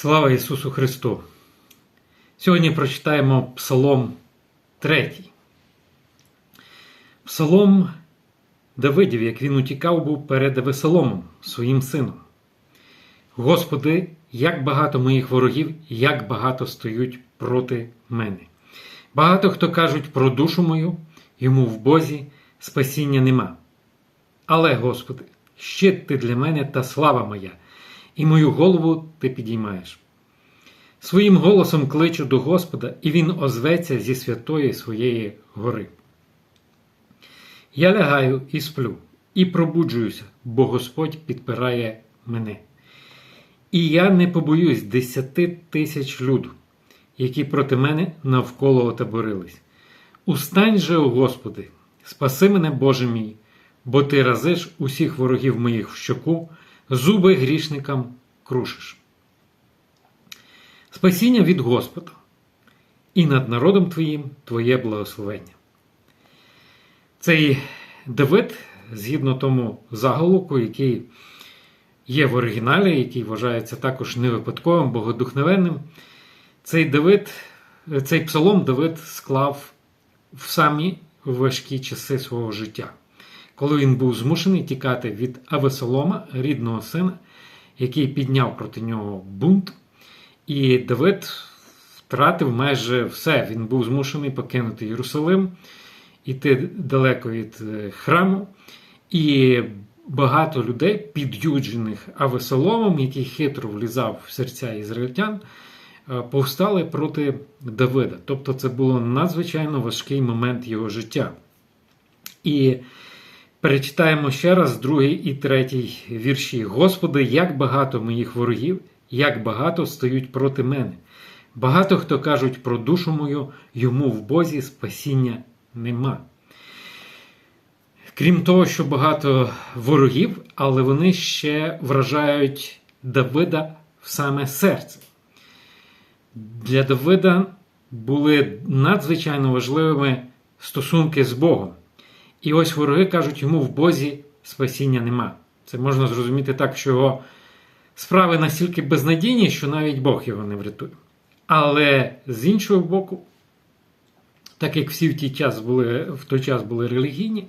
Слава Ісусу Христу! Сьогодні прочитаємо Псалом 3. Псалом Давидів, як він утікав, був перед Авесоломом, своїм сином. Господи, як багато моїх ворогів, як багато стоють проти мене. Багато хто кажуть про душу мою, йому в Бозі спасіння нема. Але, Господи, щит ти для мене та слава моя, і мою голову ти підіймаєш. Своїм голосом кличу до Господа, і Він озветься зі святої своєї гори. Я лягаю і сплю, і пробуджуюся, бо Господь підпирає мене. І я не побоюсь десяти тисяч люду, які проти мене навколо отаборились. Устань же, о Господи, спаси мене, Боже мій, бо ти разиш усіх ворогів моїх в щоку, зуби грішникам крушиш. Спасіння від Господа, і над народом Твоїм Твоє благословення. Цей Давид, згідно тому заголовку, який є в оригіналі, який вважається також невипадковим, богодухновенним, цей Давид, цей псалом Давид склав в самі важкі часи свого життя, коли він був змушений тікати від Авесолома, рідного сина, який підняв проти нього бунт. І Давид втратив майже все. Він був змушений покинути Єрусалим, іти далеко від храму. І багато людей, під'юджених Авесоломом, який хитро влізав в серця ізраїльтян, повстали проти Давида. Тобто це було надзвичайно важкий момент його життя. І перечитаємо ще раз другий і третій вірші. Господи, як багато моїх ворогів, як багато стають проти мене. Багато хто кажуть про душу мою, йому в Бозі спасіння нема. Крім того, що багато ворогів, але вони ще вражають Давида в саме серце. Для Давида були надзвичайно важливими стосунки з Богом. І ось вороги кажуть, йому в Бозі спасіння нема. Це можна зрозуміти так, що його справи настільки безнадійні, що навіть Бог його не врятує. Але з іншого боку, так як всі в той час були, в той час були релігійні,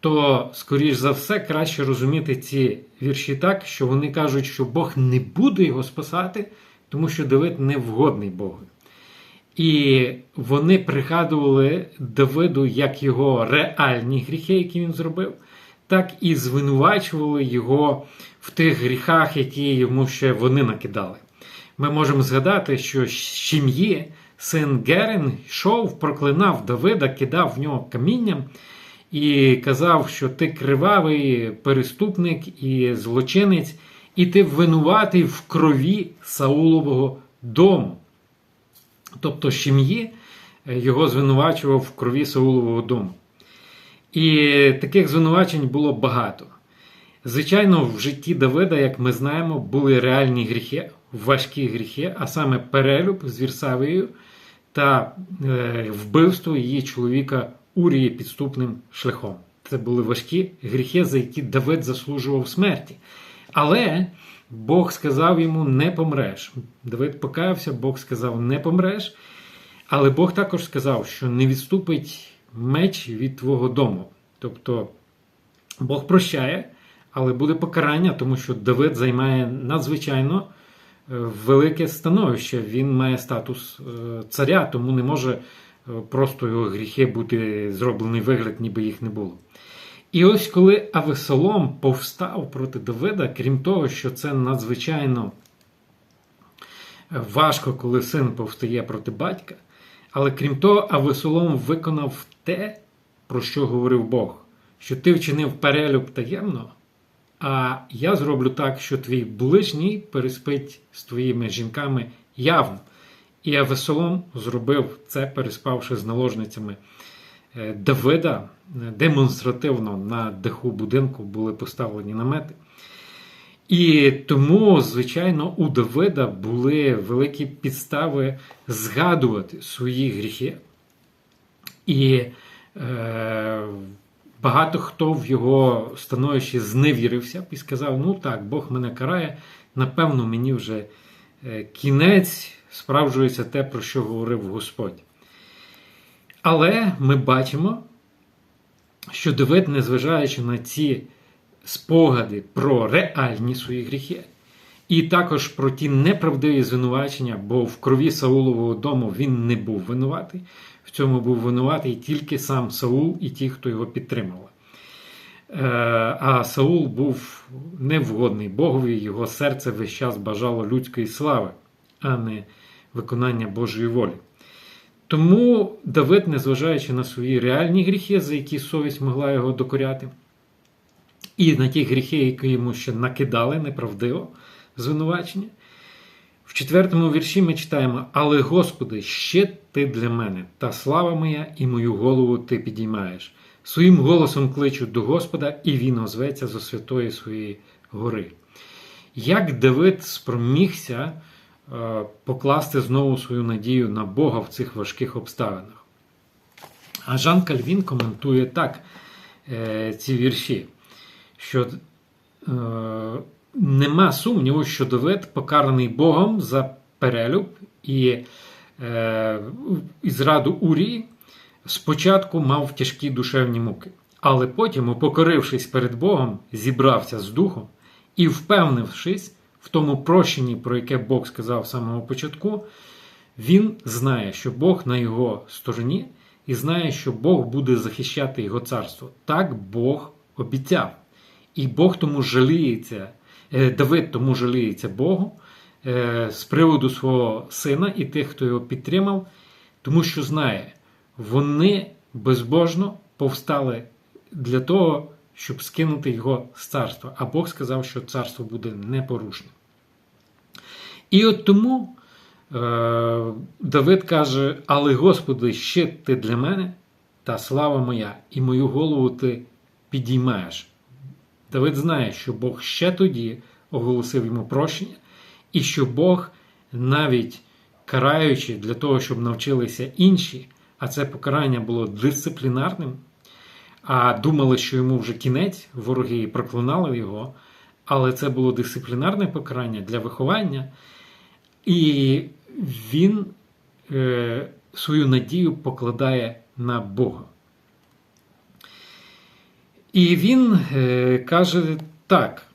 то, скоріш за все, краще розуміти ці вірші так, що вони кажуть, що Бог не буде його спасати, тому що Давид не вгодний Богу. І вони пригадували Давиду як його реальні гріхи, які він зробив, так і звинувачували його в тих гріхах, які йому ще вони накидали. Ми можемо згадати, що Шім'є, син Герен, йшов, проклинав Давида, кидав в нього камінням і казав, що ти кривавий переступник і злочинець, і ти винуватий в крові Саулового дому. Тобто Шім'ї його звинувачував в крові Саулового дому. І таких звинувачень було багато. Звичайно, в житті Давида, як ми знаємо, були реальні гріхи, важкі гріхи, а саме перелюб з Вірсавією та е, вбивство її чоловіка Урії підступним шляхом. Це були важкі гріхи, за які Давид заслужував смерті. Але Бог сказав йому: не помреш. Давид покаявся, Бог сказав, не помреш. Але Бог також сказав, що не відступить меч від твого дому. Тобто Бог прощає, але буде покарання, тому що Давид займає надзвичайно велике становище. Він має статус царя, тому не може просто його гріхи бути зроблений вигляд, ніби їх не було. І ось коли Авесолом повстав проти Давида, крім того, що це надзвичайно важко, коли син повстає проти батька. Але крім того, Авесолом виконав те, про що говорив Бог, що ти вчинив перелюб таємно, а я зроблю так, що твій ближній переспить з твоїми жінками явно. І Авесолом зробив це, переспавши з наложницями Давида. Демонстративно на даху будинку були поставлені намети. І тому, звичайно, у Давида були великі підстави згадувати свої гріхи. І е, багато хто в його становищі зневірився і сказав: ну так, Бог мене карає, напевно, мені вже е, кінець справджується те, про що говорив Господь. Але ми бачимо, що Давид, незважаючи на ці спогади про реальні свої гріхи, і також про ті неправдиві звинувачення, бо в крові Саулового дому він не був винуватий. В цьому був винуватий тільки сам Саул і ті, хто його підтримували. Е, А Саул був невгодний Богові, його серце весь час бажало людської слави, а не виконання Божої волі. Тому Давид, незважаючи на свої реальні гріхи, за які совість могла його докоряти, і на ті гріхи, які йому ще накидали неправдиво звинувачення, в четвертому вірші ми читаємо: Але Господи, ще ти для мене, та слава моя, і мою голову ти підіймаєш. Своїм голосом кличу до Господа, і він озветься зо святої своєї гори. Як Давид спромігся покласти знову свою надію на Бога в цих важких обставинах? А Жан Кальвін коментує так е, ці вірші, що е, нема сумніву, що Давид покараний Богом за перелюб і, е, і зраду Урії, спочатку мав тяжкі душевні муки, але потім, упокорившись перед Богом, зібрався з духом і, впевнившись в тому прощенні, про яке Бог сказав з самого початку, він знає, що Бог на його стороні, і знає, що Бог буде захищати його царство. Так Бог обіцяв. І Бог тому жаліється, е, Давид тому жаліється Богу е, з приводу свого сина і тих, хто його підтримав, тому що знає, вони безбожно повстали для того, щоб скинути його з царства. А Бог сказав, що царство буде непорушне. І от тому е, Давид каже: Але Господи, ще ти для мене, та слава моя, і мою голову ти підіймаєш. Давид знає, що Бог ще тоді оголосив йому прощення, і що Бог, навіть караючи для того, щоб навчилися інші, а це покарання було дисциплінарним, а думали, що йому вже кінець, вороги проклинали його, але це було дисциплінарне покарання для виховання, і він е, свою надію покладає на Бога. І він е, каже так: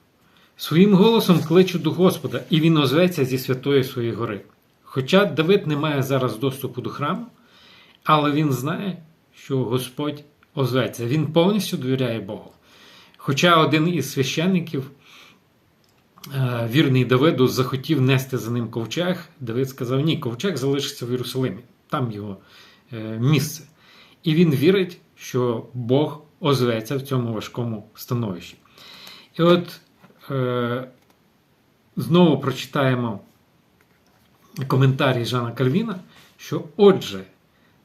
своїм голосом кличу до Господа, і він озветься зі святої своєї гори. Хоча Давид не має зараз доступу до храму, але він знає, що Господь озветься. Він повністю довіряє Богу. Хоча один із священників, е, вірний Давиду, захотів нести за ним ковчег, Давид сказав: ні, ковчег залишиться в Єрусалимі, там його е, місце. І він вірить, що Бог озветься в цьому важкому становищі. І от е, знову прочитаємо коментарі Жана Кальвіна, що отже,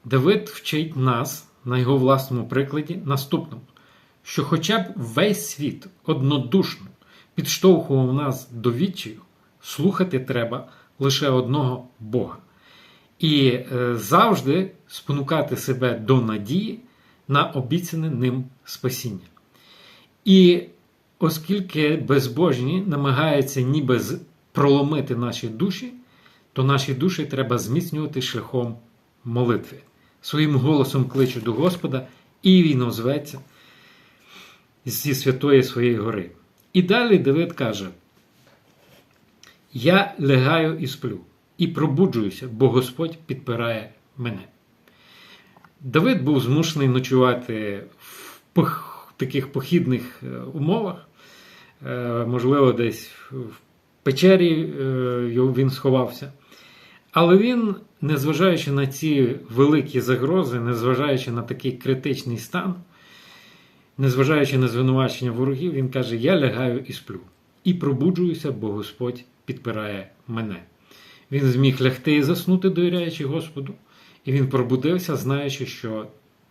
Давид вчить нас на його власному прикладі наступному, що хоча б весь світ однодушно підштовхував нас до відчаю, слухати треба лише одного Бога. І е, завжди спонукати себе до надії на обіцяне ним спасіння. І оскільки безбожні намагаються ніби проломити наші душі, то наші душі треба зміцнювати шляхом молитви. Своїм голосом кличу до Господа, і він озветься зі святої своєї гори. І далі Давид каже: Я лягаю і сплю, і пробуджуюся, бо Господь підпирає мене. Давид був змушений ночувати в таких похідних е, умовах. Е, можливо, десь в печері е, він сховався. Але він, незважаючи на ці великі загрози, незважаючи на такий критичний стан, незважаючи на звинувачення ворогів, він каже: Я лягаю і сплю. І пробуджуюся, бо Господь підпирає мене. Він зміг лягти і заснути, довіряючи Господу. І він пробудився, знаючи, що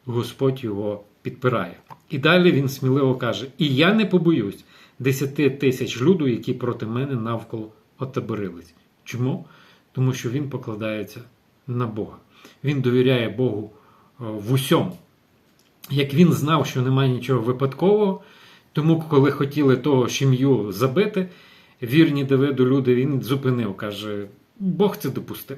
Господь його підпирає. І далі він сміливо каже: І я не побоюсь десяти тисяч люду, які проти мене навколо отаборились. Чому? Тому що він покладається на Бога. Він довіряє Богу в усьому. Як він знав, що немає нічого випадкового, тому, коли хотіли того сім'ю забити, вірні Давиду люди, він зупинив, каже: Бог це допустив.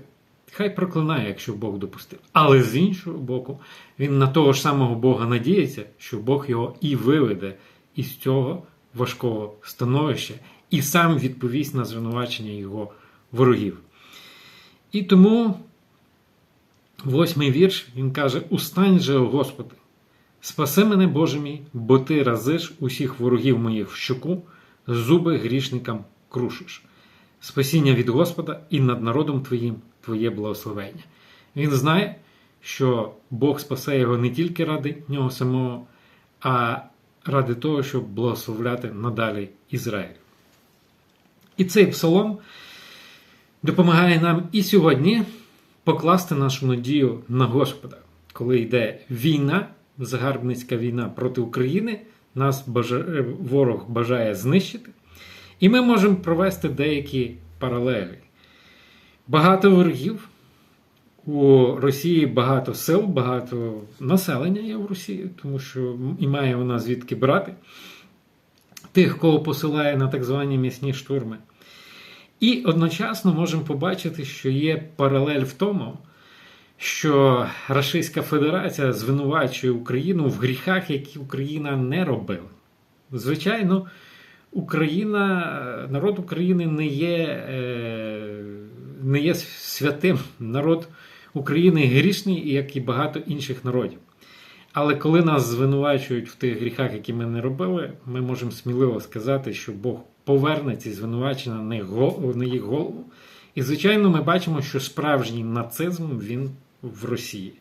Хай проклинає, якщо Бог допустив. Але з іншого боку, він на того ж самого Бога надіється, що Бог його і виведе із цього важкого становища, і сам відповість на звинувачення його ворогів. І тому восьмий вірш він каже: Устань же, Господи, спаси мене, Боже мій, бо ти разиш усіх ворогів моїх в щоку, зуби грішникам крушиш. Спасіння від Господа і над народом Твоїм Твоє благословення. Він знає, що Бог спасе його не тільки ради нього самого, а ради того, щоб благословляти надалі Ізраїль. І цей псалом допомагає нам і сьогодні покласти нашу надію на Господа, коли йде війна, загарбницька війна проти України, нас бажає, ворог бажає знищити. І ми можемо провести деякі паралелі. Багато ворогів. У Росії багато сил, багато населення є в Росії, тому що і має вона звідки брати тих, кого посилає на так звані м'ясні штурми. І одночасно можемо побачити, що є паралель в тому, що Російська Федерація звинувачує Україну в гріхах, які Україна не робила. Звичайно, Україна, народ України не є, не є святим. Народ України грішний, як і багато інших народів. Але коли нас звинувачують в тих гріхах, які ми не робили, ми можемо сміливо сказати, що Бог поверне ці звинувачення на їх голову. І, звичайно, ми бачимо, що справжній нацизм він в Росії.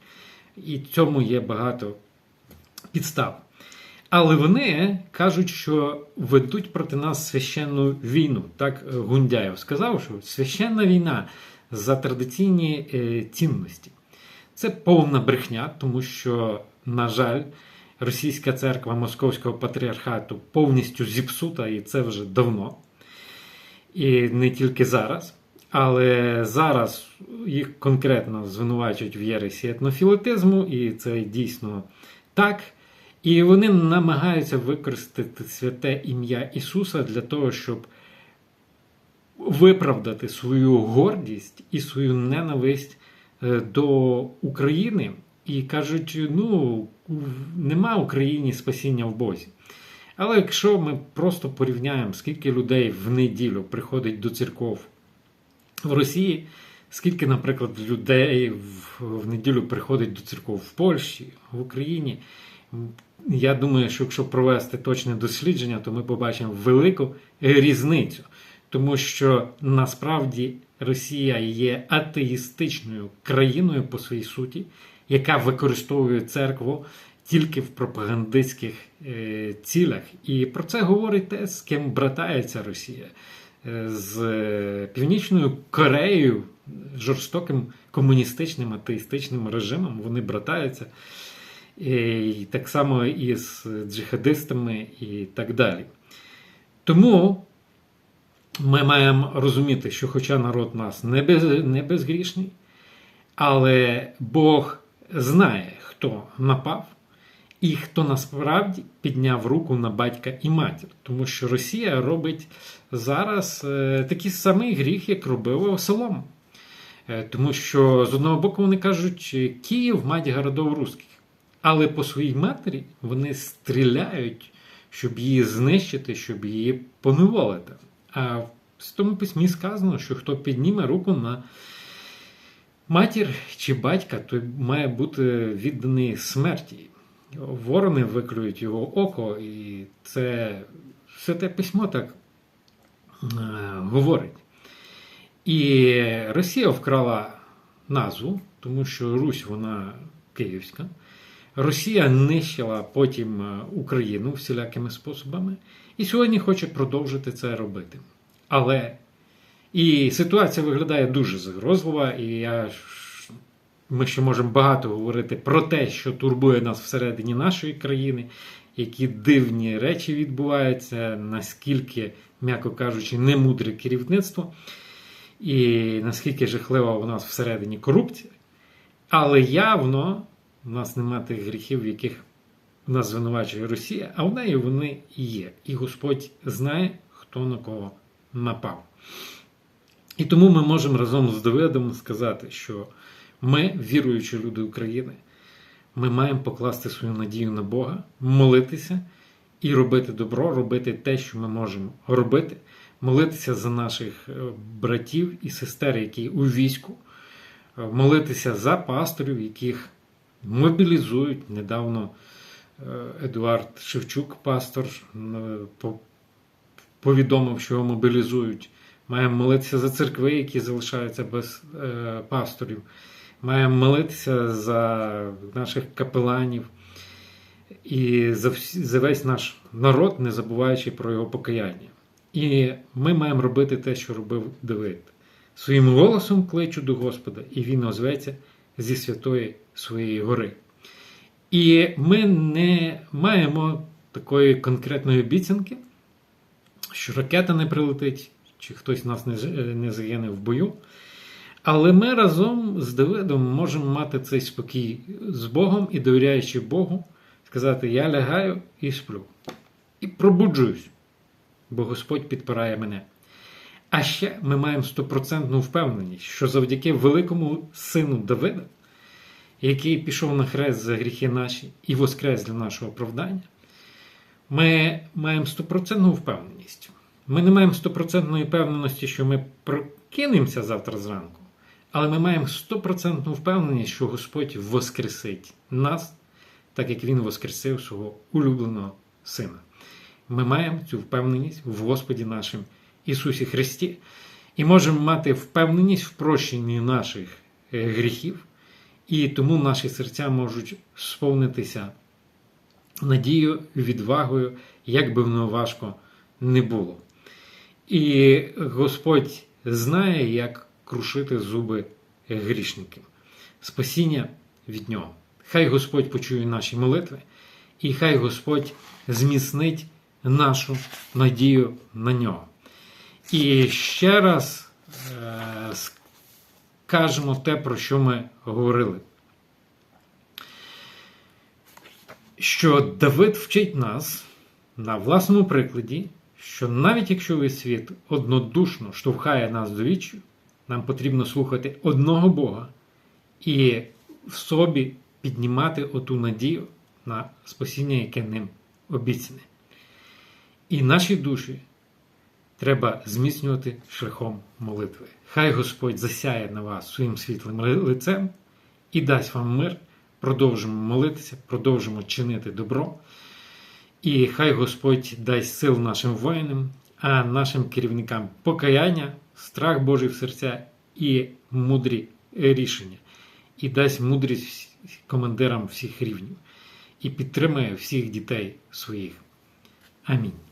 І цьому є багато підстав. Але вони кажуть, що ведуть проти нас священну війну. Так Гундяєв сказав, що священна війна за традиційні цінності. Це повна брехня, тому що, на жаль, російська церква Московського патріархату повністю зіпсута, і це вже давно. І не тільки зараз. Але зараз їх конкретно звинувачують в єресі етнофілетизму, і це дійсно так. І вони намагаються використати святе ім'я Ісуса для того, щоб виправдати свою гордість і свою ненависть до України. І кажуть, ну, нема Україні спасіння в Бозі. Але якщо ми просто порівняємо, скільки людей в неділю приходить до церков в Росії, скільки, наприклад, людей в неділю приходить до церков в Польщі, в Україні, я думаю, що якщо провести точне дослідження, то ми побачимо велику різницю. Тому що насправді Росія є атеїстичною країною по своїй суті, яка використовує церкву тільки в пропагандистських е, цілях. І про це говорить те, з ким братається Росія. Е, з Північною Кореєю, жорстоким комуністичним атеїстичним режимом, вони братаються. І так само і з джихадистами і так далі. Тому ми маємо розуміти, що, хоча народ нас не, без, не безгрішний, але Бог знає, хто напав і хто насправді підняв руку на батька і матір. Тому що Росія робить зараз е, такий самий гріх, як робив Осолом. Е, тому що з одного боку вони кажуть, Київ мать городов русських. Але по своїй матері вони стріляють, щоб її знищити, щоб її поневолити. А в тому письмі сказано, що хто підніме руку на матір чи батька, той має бути відданий смерті. Ворони виклюють його око, і це все те письмо так е, говорить. І Росія вкрала назву, тому що Русь вона київська. Росія нищила потім е, Україну всілякими способами, і сьогодні хоче продовжити це робити. Але і ситуація виглядає дуже загрозлива, і я, ми ще можемо багато говорити про те, що турбує нас всередині нашої країни, які дивні речі відбуваються, наскільки, м'яко кажучи, немудре керівництво, і наскільки жахлива у нас всередині корупція. Але явно у нас немає тих гріхів, в яких нас звинувачує Росія, а в неї вони і є. І Господь знає, хто на кого напав. І тому ми можемо разом з Давидом сказати, що ми, віруючі люди України, ми маємо покласти свою надію на Бога, молитися і робити добро, робити те, що ми можемо робити, молитися за наших е, братів і сестер, які у війську, е, молитися за пасторів, яких мобілізують. Недавно е, Едуард Шевчук, пастор, повідомив, що його мобілізують. Маємо молитися за церкви, які залишаються без е, пасторів. Маємо молитися за наших капеланів і за, всі, за весь наш народ, не забуваючи про його покаяння. І ми маємо робити те, що робив Давид. Своїм голосом кличу до Господа, і він озветься зі святої своєї гори. І ми не маємо такої конкретної обіцянки, що ракета не прилетить, чи хтось нас не, е, не загине в бою. Але ми разом з Давидом можемо мати цей спокій з Богом і довіряючи Богу, сказати: Я лягаю і сплю. І пробуджуюсь, бо Господь підпирає мене. А ще ми маємо стопроцентну впевненість, що завдяки великому сину Давида, який пішов на хрест за гріхи наші і воскрес для нашого оправдання, ми маємо стопроцентну впевненість. Ми не маємо стопроцентної впевненості, що ми прокинемося завтра зранку, але ми маємо стопроцентну впевненість, що Господь воскресить нас, так як Він воскресив свого улюбленого Сина. Ми маємо цю впевненість в Господі нашим Ісусі Христі і можемо мати впевненість в прощенні наших е, гріхів, і тому наші серця можуть сповнитися надією, відвагою, як би воно важко не було. І Господь знає, як крушити зуби грішників. Спасіння від нього. Хай Господь почує наші молитви, і хай Господь зміцнить нашу надію на нього. І ще раз е, скажемо те, про що ми говорили. Що Давид вчить нас на власному прикладі, що навіть якщо весь світ однодушно штовхає нас до віччю, нам потрібно слухати одного Бога і в собі піднімати оту надію на спасіння, яке ним обіцяне. І наші душі треба зміцнювати шляхом молитви. Хай Господь засяє на вас своїм світлим лицем і дасть вам мир. Продовжимо молитися, продовжимо чинити добро. І хай Господь дасть сил нашим воїнам, а нашим керівникам покаяння, страх Божий в серця і мудрі рішення. І дасть мудрість командирам всіх рівнів. І підтримає всіх дітей своїх. Амінь.